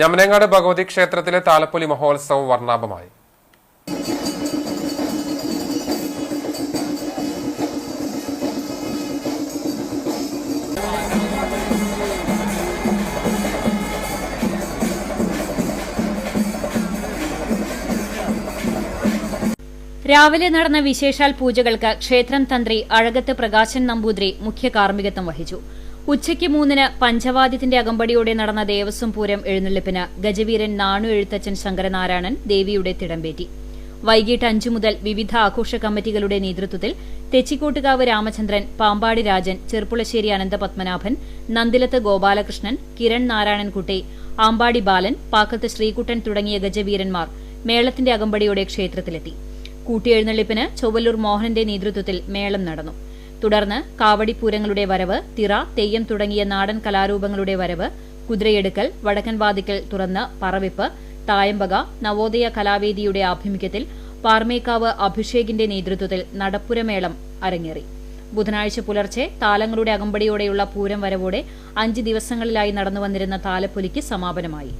ഞമനങ്ങാട് ഭഗവതി ക്ഷേത്രത്തിലെ താലപ്പൊലി മഹോത്സവം വർണാഭമായി. രാവിലെ നടന്ന വിശേഷാൽ പൂജകൾക്ക് ക്ഷേത്രം തന്ത്രി അഴകത്ത് പ്രകാശൻ നമ്പൂതിരി മുഖ്യ കാർമ്മികത്വം വഹിച്ചു. ഉച്ചയ്ക്ക് മൂന്നിന് പഞ്ചവാദ്യത്തിന്റെ അകമ്പടിയോടെ നടന്ന ദേവസ്വം പൂരം എഴുന്നള്ളിപ്പിന് ഗജവീരൻ നാണു എഴുത്തച്ഛൻ ശങ്കരനാരായണൻ ദേവിയുടെ തിടമ്പേറ്റി. വൈകിട്ട് അഞ്ചു മുതൽ വിവിധ ആഘോഷ കമ്മിറ്റികളുടെ നേതൃത്വത്തിൽ തെച്ചിക്കോട്ടുകാവ് രാമചന്ദ്രൻ പാമ്പാടി രാജൻ ചെർപ്പുളശ്ശേരി അനന്തപത്മനാഭൻ നന്ദിലത്ത് ഗോപാലകൃഷ്ണൻ കിരൺ നാരായണൻകുട്ടി ആമ്പാടി ബാലൻ പാക്കത്ത് ശ്രീകുട്ടൻ തുടങ്ങിയ ഗജവീരന്മാർ മേളത്തിന്റെ അകമ്പടിയോടെ ക്ഷേത്രത്തിലെത്തി. കൂട്ടിയെഴുന്നള്ളിപ്പിന് ചൊവ്വല്ലൂർ മോഹനന്റെ നേതൃത്വത്തിൽ മേളം നടന്നു. തുടർന്ന് കാവടിപ്പൂരങ്ങളുടെ വരവ് തിറ തെയ്യം തുടങ്ങിയ നാടൻ കലാരൂപങ്ങളുടെ വരവ് കുതിരയെടുക്കൽ വടക്കൻ വാതിക്കൽ തുറന്ന് പറവിപ്പ് തായമ്പക നവോദയ കലാവേദിയുടെ ആഭിമുഖ്യത്തിൽ പാർമേക്കാവ് അഭിഷേകിന്റെ നേതൃത്വത്തിൽ നടപ്പുരമേളം അരങ്ങേറി. ബുധനാഴ്ച പുലർച്ചെ താലങ്ങളുടെ അകമ്പടിയോടെയുള്ള പൂരം വരവോടെ അഞ്ച് ദിവസങ്ങളിലായി നടന്നുവന്നിരുന്ന താലപ്പൊലിക്ക് സമാപനമായി.